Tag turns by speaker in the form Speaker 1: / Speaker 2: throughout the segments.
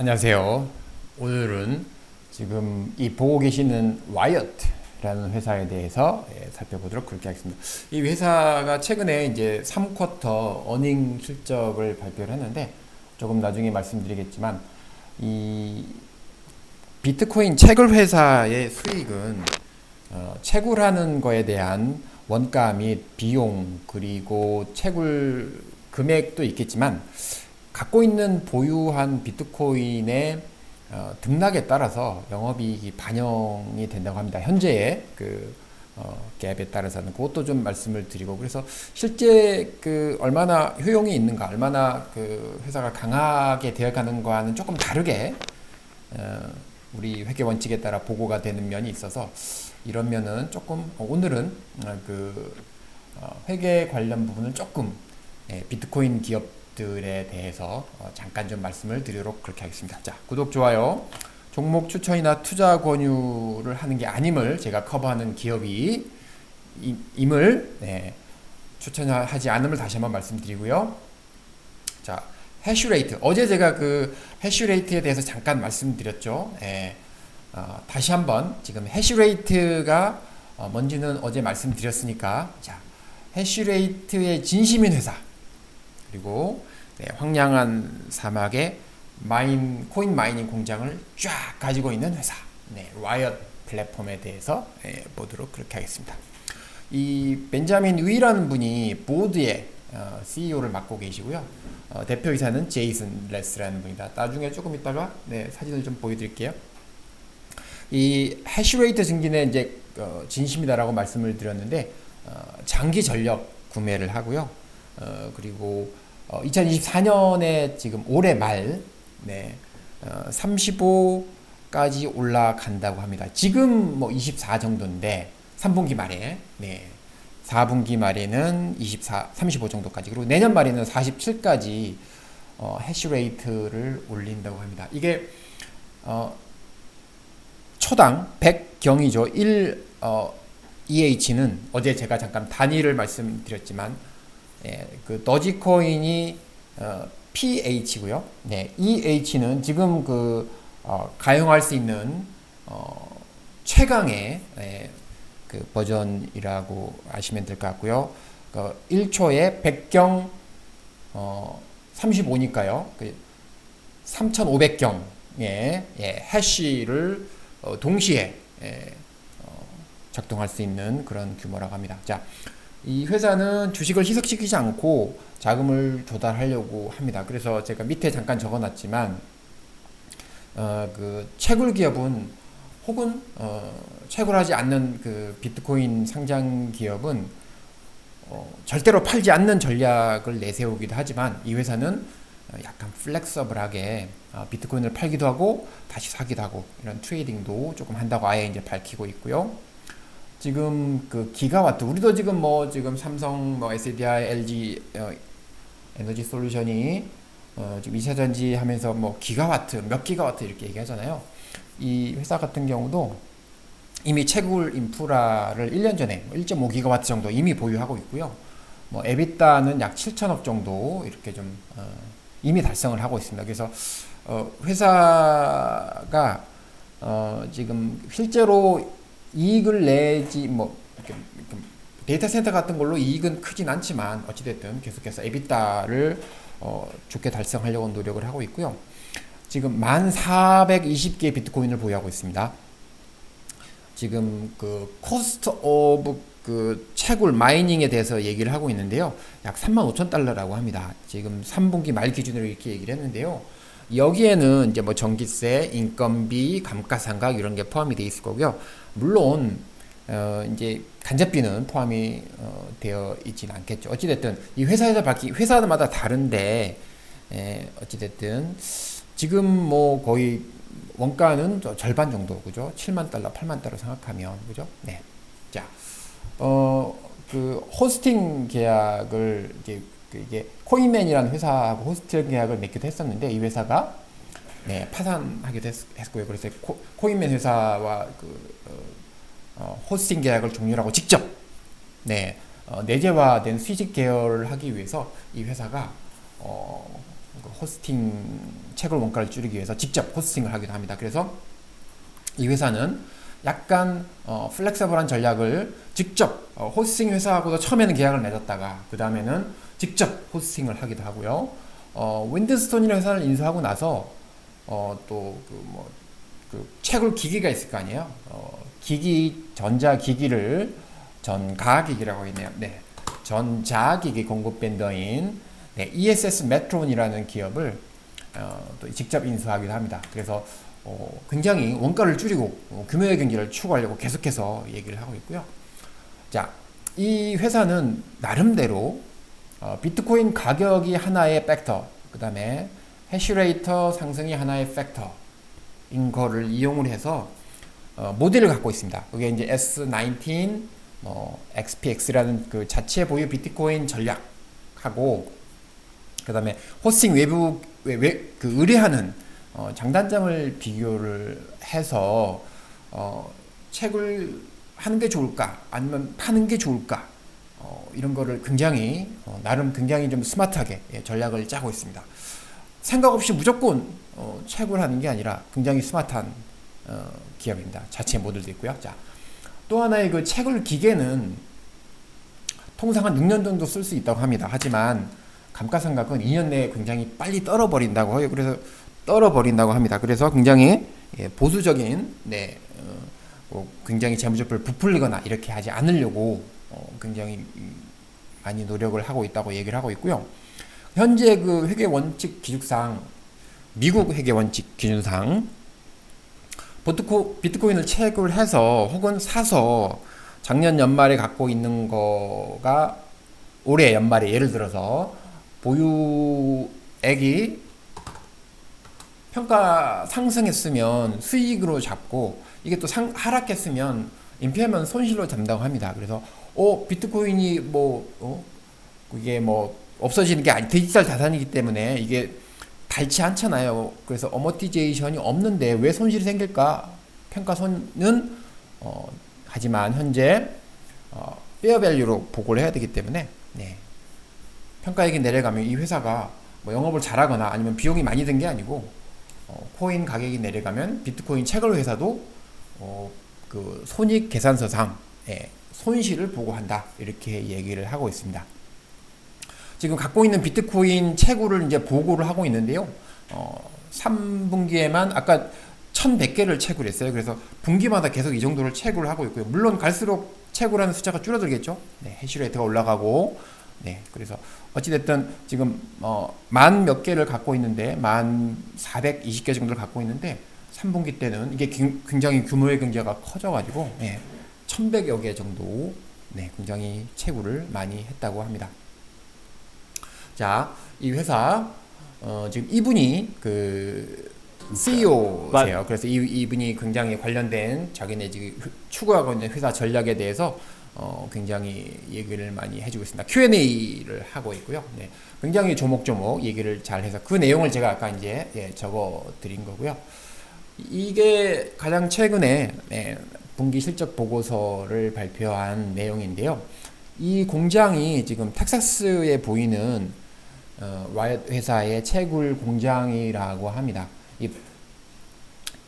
Speaker 1: 안녕하세요. 오늘은 지금 이 보고 계시는 와이어트라는 회사에 대해서 예, 살펴보도록 그렇게 하겠습니다. 이 회사가 최근에 이제 3쿼터 어닝 실적을 발표를 했는데 조금 나중에 말씀드리겠지만 이 비트코인 채굴 회사의 수익은 어, 채굴하는 거에 대한 원가 및 비용 그리고 채굴 금액도 있겠지만 갖고 있는 보유한 비트코인의 어, 등락에 따라서 영업이익이 반영이 된다고 합니다. 현재의 그 어, 갭에 따라서는 그것도 좀 말씀을 드리고 그래서 실제 그 얼마나 효용이 있는가, 얼마나 그 회사가 강하게 되어가는가는 조금 다르게 어, 우리 회계 원칙에 따라 보고가 되는 면이 있어서 이런 면은 조금 어, 오늘은 어, 그 어, 회계 관련 부분을 조금 예, 비트코인 기업 들에 대해서 어, 잠깐 좀 말씀을 드리도록 그렇게 하겠습니다. 자, 구독, 좋아요. 종목 추천이나 투자 권유를 하는 게 아님을 제가 커버하는 기업이 이- 임을 네, 추천하지 않음을 다시 한번 말씀드리고요. 자, 해슈레이트. 어제 제가 그 해슈레이트에 대해서 잠깐 말씀드렸죠. 예. 어, 다시 한번 지금 해슈레이트가 어, 뭔지는 어제 말씀드렸으니까 자, 해슈레이트의 진심인 회사 그리고 네, 황량한 사막에 마인 코인 마이닝 공장을 쫙 가지고 있는 회사 네, 와이어 플랫폼에 대해서 예, 보도록 그렇게 하겠습니다. 이 벤자민 위라는 분이 보드의 어, CEO를 맡고 계시고요. 어, 대표이사는 제이슨 레스라는 분이다. 나중에 조금 있다가 네, 사진을 좀 보여드릴게요. 이 해시레이트 증진의 이제 어, 진심이다라고 말씀을 드렸는데 어, 장기 전력 구매를 하고요. 어, 그리고 어, 2024년에 지금 올해 말 네, 어, 35까지 올라간다고 합니다. 지금 뭐 24 정도인데 3분기 말에 네. 4분기 말에는 24, 35 정도까지 그리고 내년 말에는 47까지 어, 해시레이트를 올린다고 합니다. 이게 어, 초당 100경이죠. 1 어, EH는 어제 제가 잠깐 단위를 말씀드렸지만 예, 그 더지코인이 어, PH고요. 네, EH는 지금 그 어, 가용할 수 있는 어, 최강의 예, 그 버전이라고 아시면 될 것 같고요. 그 1초에 100경 어, 35니까요. 그 3,500경의 예, 해시를 어, 동시에 예, 어, 작동할 수 있는 그런 규모라고 합니다. 자, 이 회사는 주식을 희석시키지 않고 자금을 조달하려고 합니다. 그래서 제가 밑에 잠깐 적어놨지만 어, 그 채굴 기업은 혹은 어, 채굴하지 않는 그 비트코인 상장 기업은 어, 절대로 팔지 않는 전략을 내세우기도 하지만 이 회사는 어, 약간 플렉서블하게 어, 비트코인을 팔기도 하고 다시 사기도 하고 이런 트레이딩도 조금 한다고 아예 이제 밝히고 있고요. 지금 그 기가와트 우리도 지금 뭐 지금 삼성 뭐 SDI, LG 어, 에너지 솔루션이 어, 지금 2차 전지 하면서 뭐 기가와트 몇 기가와트 이렇게 얘기하잖아요. 이 회사 같은 경우도 이미 채굴 인프라를 1년 전에 1.5 기가와트 정도 이미 보유하고 있고요. 뭐 에비타는 약 7천억 정도 이렇게 좀 어, 이미 달성을 하고 있습니다. 그래서 어, 회사가 어, 지금 실제로 이익을 내지 뭐 이렇게, 데이터 센터 같은 걸로 이익은 크진 않지만 어찌됐든 계속해서 에비타를 어, 좋게 달성하려고 노력을 하고 있고요. 지금 1,420개의 비트코인을 보유하고 있습니다. 지금 그 코스트 오브 그 채굴 마이닝에 대해서 얘기를 하고 있는데요. 약 3만 5천 달러라고 합니다. 지금 3분기 말 기준으로 이렇게 얘기를 했는데요. 여기에는 이제 뭐 전기세, 인건비, 감가상각 이런 게 포함이 돼 있을 거고요. 물론 어 이제 간접비는 포함이 어 되어 있지는 않겠죠. 어찌됐든 이 회사에서 밝히 회사마다 다른데 에 어찌됐든 지금 뭐 거의 원가는 저 절반 정도 그죠? 7만 달러, 8만 달러 생각하면 그죠? 네. 자, 어그 호스팅 계약을 이제 그 이게 코인맨이라는 회사하고 호스팅 계약을 맺기도 했었는데 이 회사가 네, 파산하기도 했, 했고요. 그래서 코, 코인맨 회사와 그 어, 어, 호스팅 계약을 종료하고 직접 네, 어, 내재화된 수직 계열을 하기 위해서 이 회사가 어, 그 호스팅 채굴 원가를 줄이기 위해서 직접 호스팅을 하기도 합니다. 그래서 이 회사는 약간 어, 플렉서블한 전략을 직접 어, 호스팅 회사하고도 처음에는 계약을 맺었다가 그 다음에는 직접 호스팅을 하기도 하고요. 어, 윈드스톤이라는 회사를 인수하고 나서 어, 또그 뭐 그 채굴 기기가 있을 거 아니에요. 어, 기기 전자 기기를 전가기기라고 있네요. 네, 전자기기 공급 벤더인 네, ESS 메트론이라는 기업을 어, 또 직접 인수하기도 합니다. 그래서 어, 굉장히 원가를 줄이고 어, 규모의 경기를 추구하려고 계속해서 얘기를 하고 있고요. 자, 이 회사는 나름대로 어, 비트코인 가격이 하나의 팩터, 그 다음에 해시레이터 상승이 하나의 팩터인 거를 이용을 해서 어, 모델을 갖고 있습니다. 그게 이제 S19 뭐 XPX라는 그 자체 보유 비트코인 전략하고 그 다음에 호스팅 외부 외, 외, 그 의뢰하는 어, 장단점을 비교를 해서 어, 책을 하는 게 좋을까 아니면 파는 게 좋을까 어, 이런 거를 굉장히 어, 나름 굉장히 좀 스마트하게 예, 전략을 짜고 있습니다. 생각 없이 무조건 어, 채굴 하는 게 아니라 굉장히 스마트한 어, 기업입니다. 자체 모델도 있고요. 자, 또 하나의 그 채굴 기계는 통상 한 6년 정도 쓸 수 있다고 합니다. 하지만 감가상각은 2년 내에 굉장히 빨리 떨어버린다고 해요. 그래서 떨어버린다고 합니다. 그래서 굉장히 예, 보수적인 네, 어, 뭐 굉장히 재무제표를 부풀리거나 이렇게 하지 않으려고 어, 굉장히 많이 노력을 하고 있다고 얘기를 하고 있고요. 현재 그 회계 원칙 기준상 미국 회계 원칙 기준상 비트코, 비트코인을 채굴 해서 혹은 사서 작년 연말에 갖고 있는 거가 올해 연말에 예를 들어서 보유액이 평가 상승했으면 수익으로 잡고 이게 또 상, 하락했으면 임페이먼 손실로 잡는다고 합니다. 그래서 어 비트코인이 뭐 어, 이게 뭐 없어지는 게 아니 디지털 자산이기 때문에 이게 닳지 않잖아요. 그래서 어머티제이션이 없는데 왜 손실이 생길까? 평가손은 어, 하지만 현재 어, 페어밸류로 보고를 해야 되기 때문에 네. 평가액이 내려가면 이 회사가 뭐 영업을 잘하거나 아니면 비용이 많이 든 게 아니고 어, 코인 가격이 내려가면 비트코인 채굴 회사도 어, 그 손익 계산서상 예, 손실을 보고한다 이렇게 얘기를 하고 있습니다. 지금 갖고 있는 비트코인 채굴을 이제 보고를 하고 있는데요. 어, 3분기에만 아까 1100개를 채굴했어요. 그래서 분기마다 계속 이 정도를 채굴을 하고 있고요. 물론 갈수록 채굴하는 숫자가 줄어들겠죠. 네, 해시레이트가 올라가고 네, 그래서 어찌됐든 지금 어, 만 몇 개를 갖고 있는데 만 420개 정도를 갖고 있는데 3분기 때는 이게 굉장히 규모의 경제가 커져가지고 네, 1100여 개 정도 네, 굉장히 채굴을 많이 했다고 합니다. 자, 이 회사 어, 지금 이분이 그 CEO세요. 그래서 이, 이분이 굉장히 관련된 자기네 지금 추구하고 있는 회사 전략에 대해서 어, 굉장히 얘기를 많이 해주고 있습니다. Q&A를 하고 있고요. 네, 굉장히 조목조목 얘기를 잘 해서 그 내용을 제가 아까 이제 예, 적어 드린 거고요. 이게 가장 최근에 네, 분기 실적 보고서를 발표한 내용인데요. 이 공장이 지금 텍사스에 보이는 어, 와이엇 회사의 채굴 공장이라고 합니다. 이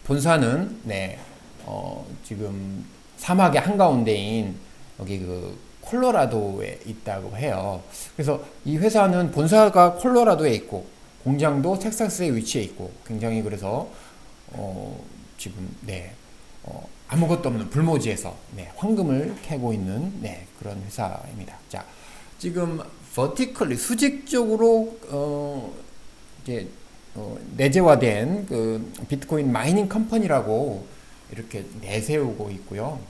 Speaker 1: 본사는 네, 어, 지금 사막의 한가운데인 여기 그 콜로라도에 있다고 해요. 그래서 이 회사는 본사가 콜로라도에 있고 공장도 텍사스에 위치해 있고 굉장히 그래서 어, 지금 네 어, 아무것도 없는 불모지에서 네, 황금을 캐고 있는 네, 그런 회사입니다. 자 지금 버티컬리 수직적으로 어, 이제 어, 내재화된 그 비트코인 마이닝 컴퍼니라고 이렇게 내세우고 있고요.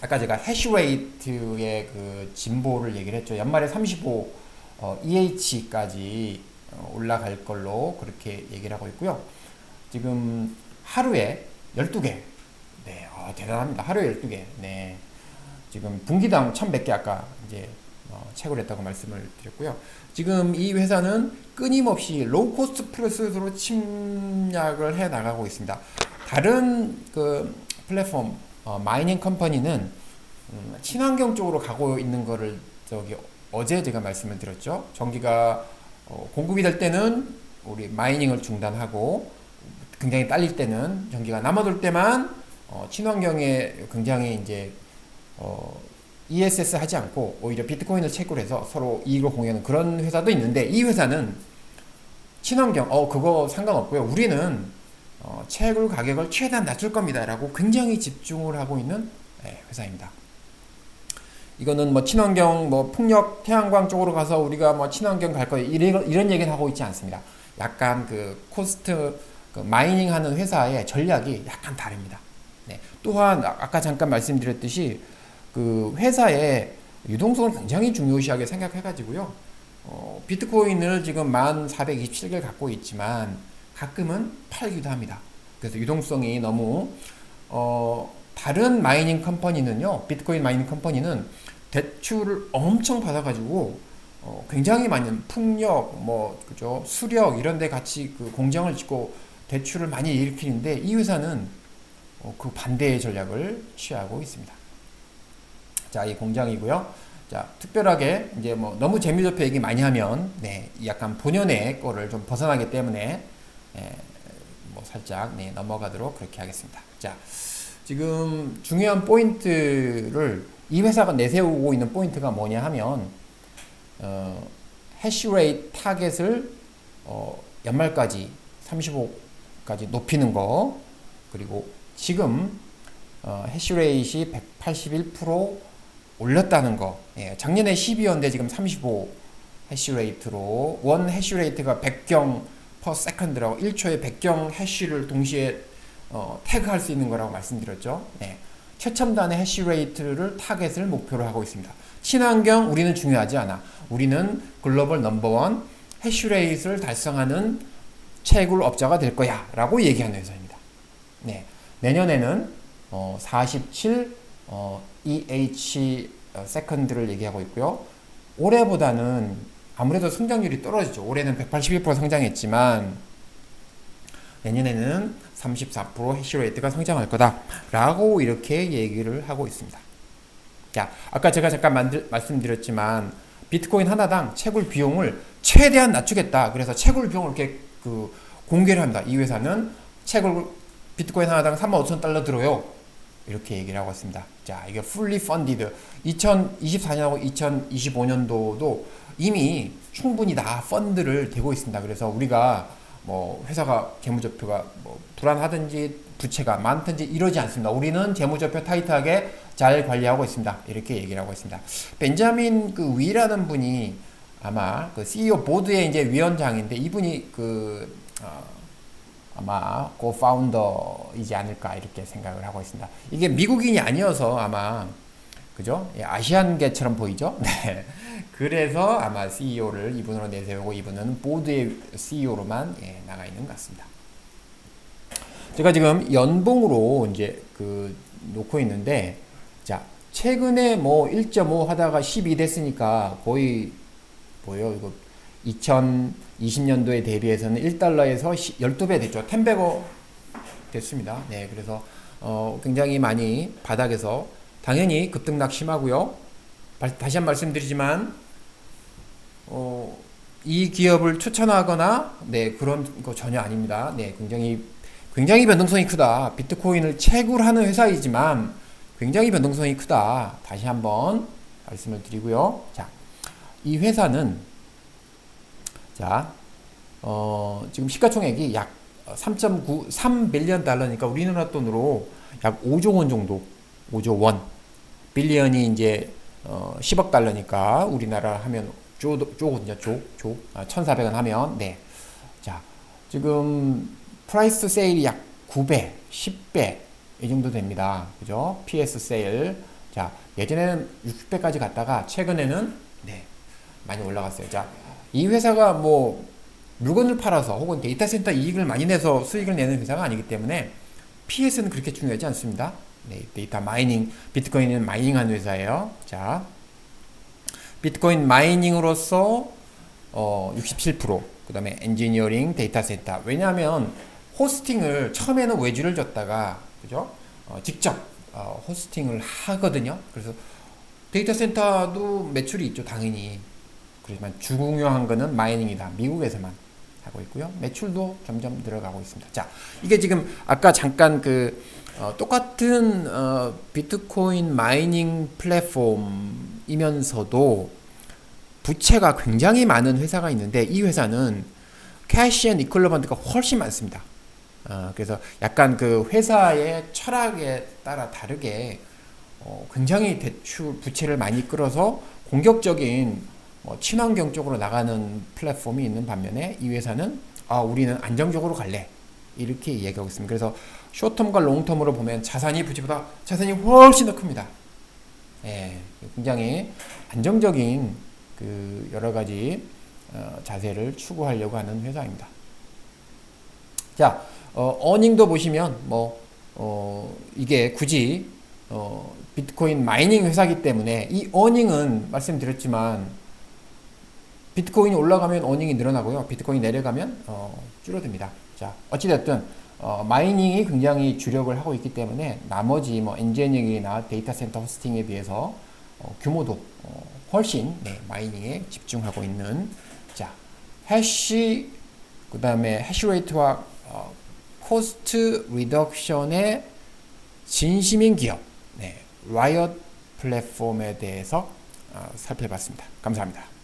Speaker 1: 아까 제가 해시레이트의 그 진보를 얘기를 했죠. 연말에 35 어, EH까지 어, 올라갈 걸로 그렇게 얘기를 하고 있고요. 지금 하루에 12개. 네, 어, 대단합니다. 하루에 12개. 네. 지금 분기당 1100개 아까 이제 어, 채굴했다고 말씀을 드렸고요. 지금 이 회사는 끊임없이 로우 코스트 프로세스로 침략을 해 나가고 있습니다. 다른 그 플랫폼 어, 마이닝 컴퍼니는 음, 친환경 쪽으로 가고 있는 거를 저기 어제 제가 말씀을 드렸죠. 전기가 어, 공급이 될 때는 우리 마이닝을 중단하고 굉장히 딸릴 때는 전기가 남아돌 때만 어, 친환경에 굉장히 이제 어, ESS 하지 않고 오히려 비트코인을 채굴 해서 서로 이익을 공유하는 그런 회사도 있는데 이 회사는 친환경 어 그거 상관없고요. 우리는 어, 채굴 가격을 최대한 낮출 겁니다 라고 굉장히 집중을 하고 있는 예, 회사입니다. 이거는 뭐 친환경 뭐 풍력 태양광 쪽으로 가서 우리가 뭐 친환경 갈 거예요 이런 이런 얘기는 하고 있지 않습니다. 약간 그 코스트 그 마이닝 하는 회사의 전략이 약간 다릅니다. 네. 또한 아- 아까 잠깐 말씀드렸듯이 그 회사의 유동성을 굉장히 중요시하게 생각해가지고요. 어, 비트코인을 지금 1427개를 갖고 있지만 가끔은 팔기도 합니다. 그래서 유동성이 너무 어, 다른 마이닝 컴퍼니는요, 비트코인 마이닝 컴퍼니는 대출을 엄청 받아가지고 어, 굉장히 많은 풍력, 뭐 그죠, 수력 이런 데 같이 그 공장을 짓고 대출을 많이 일으키는데 이 회사는 어, 그 반대의 전략을 취하고 있습니다. 자, 이 공장이고요. 자, 특별하게 이제 뭐 너무 재미좋게 얘기 많이 하면 네, 약간 본연의 거를 좀 벗어나기 때문에 예, 뭐 살짝 네, 넘어가도록 그렇게 하겠습니다. 자, 지금 중요한 포인트를 이 회사가 내세우고 있는 포인트가 뭐냐 하면 어, 해시레이트 타겟을 어, 연말까지 35까지 높이는 거 그리고 지금 어, 해시레이트이 181% 올렸다는 거. 예, 작년에 12였는데 지금 35 해시레이트로 원 해시레이트가 100경 per second라고 1초에 100경 해시를 동시에 어, 태그할 수 있는 거라고 말씀드렸죠. 네. 최첨단의 해시레이트를 타겟을 목표로 하고 있습니다. 친환경 우리는 중요하지 않아. 우리는 글로벌 넘버원 해시레이트를 달성하는 채굴 업자가 될 거야 라고 얘기하는 회사입니다. 네. 내년에는 어, 47 어, EH 세컨드를 얘기하고 있고요. 올해보다는 아무래도 성장률이 떨어지죠. 올해는 181% 성장했지만 내년에는 34% 해시레이트가 성장할 거다라고 이렇게 얘기를 하고 있습니다. 자, 아까 제가 잠깐 만들, 말씀드렸지만 비트코인 하나당 채굴 비용을 최대한 낮추겠다. 그래서 채굴 비용을 이렇게 그 공개를 합니다. 이 회사는 채굴 비트코인 하나당 35,000달러 들어요. 이렇게 얘기를 하고 있습니다. 자, 이게 fully funded. 2024년하고 2025년도도 이미 충분히 다 펀드를 대고 있습니다. 그래서 우리가 뭐 회사가 재무제표가 뭐 불안하든지 부채가 많든지 이러지 않습니다. 우리는 재무제표 타이트하게 잘 관리하고 있습니다. 이렇게 얘기를 하고 있습니다. 벤자민 그 위라는 분이 아마 그 CEO 보드의 이제 위원장인데 이분이 그 어, 아마 고파운더이지 않을까 이렇게 생각을 하고 있습니다. 이게 미국인이 아니어서 아마 그죠? 예, 아시안계처럼 보이죠? 네. 그래서 아마 CEO를 이분으로 내세우고 이분은 보드의 CEO로만 예, 나가 있는 것 같습니다. 제가 지금 연봉으로 이제 그 놓고 있는데 자 최근에 뭐 1.5 하다가 12 됐으니까 거의 뭐예요 이거 2020년도에 대비해서는 1달러에서 12배 됐죠. 10배고 됐습니다. 네, 그래서 어, 굉장히 많이 바닥에서 당연히 급등락 심하고요. 바- 다시 한번 말씀드리지만 어, 이 기업을 추천하거나 네 그런 거 전혀 아닙니다. 네, 굉장히 굉장히 변동성이 크다. 비트코인을 채굴하는 회사이지만 굉장히 변동성이 크다. 다시 한번 말씀을 드리고요. 자, 이 회사는 자, 어, 지금 시가총액이 약 3.9, 3빌리언 달러니까 우리나라 돈으로 약 5조 원 정도, 5조 원. 빌리언이 이제 어, 10억 달러니까 우리나라 하면 조, 조거든요, 조, 조. 아, 1,400원 하면, 네. 자, 지금 프라이스 세일이 약 9배, 10배 이 정도 됩니다. 그죠? PS 세일. 자, 예전에는 60배까지 갔다가 최근에는 네, 많이 올라갔어요. 자, 이 회사가 뭐 물건을 팔아서 혹은 데이터 센터 이익을 많이 내서 수익을 내는 회사가 아니기 때문에 PS는 그렇게 중요하지 않습니다. 네, 데이터 마이닝, 비트코인은 마이닝하는 회사예요. 자, 비트코인 마이닝으로서 어, 67%, 그 다음에 엔지니어링, 데이터 센터. 왜냐하면 호스팅을 처음에는 외주를 줬다가 그죠? 어, 직접 어, 호스팅을 하거든요. 그래서 데이터 센터도 매출이 있죠, 당연히. 그렇지만 중요한 거는 마이닝이다. 미국에서만 하고 있고요. 매출도 점점 늘어가고 있습니다. 자, 이게 지금 아까 잠깐 그 어, 똑같은 어, 비트코인 마이닝 플랫폼이면서도 부채가 굉장히 많은 회사가 있는데 이 회사는 캐시 앤 이퀄러먼트가 훨씬 많습니다. 어, 그래서 약간 그 회사의 철학에 따라 다르게 어, 굉장히 대출 부채를 많이 끌어서 공격적인 어, 친환경 쪽으로 나가는 플랫폼이 있는 반면에 이 회사는 아 우리는 안정적으로 갈래 이렇게 이야기하고 있습니다. 그래서 쇼텀과 롱텀으로 보면 자산이 부채보다 자산이 훨씬 더 큽니다. 예, 굉장히 안정적인 그 여러 가지 어, 자세를 추구하려고 하는 회사입니다. 자, 어, 어닝도 보시면 뭐 어, 이게 굳이 어, 비트코인 마이닝 회사기 때문에 이 어닝은 말씀드렸지만 비트코인이 올라가면 어닝이 늘어나고요. 비트코인이 내려가면 어, 줄어듭니다. 자, 어찌됐든 어, 마이닝이 굉장히 주력을 하고 있기 때문에 나머지 뭐 엔지니어링이나 데이터 센터 호스팅에 비해서 어, 규모도 어, 훨씬 네, 마이닝에 집중하고 있는 자 해시 그 다음에 해시레이트와 어, 코스트 리덕션의 진심인 기업 네, 라이엇 플랫폼에 대해서 어, 살펴봤습니다. 감사합니다.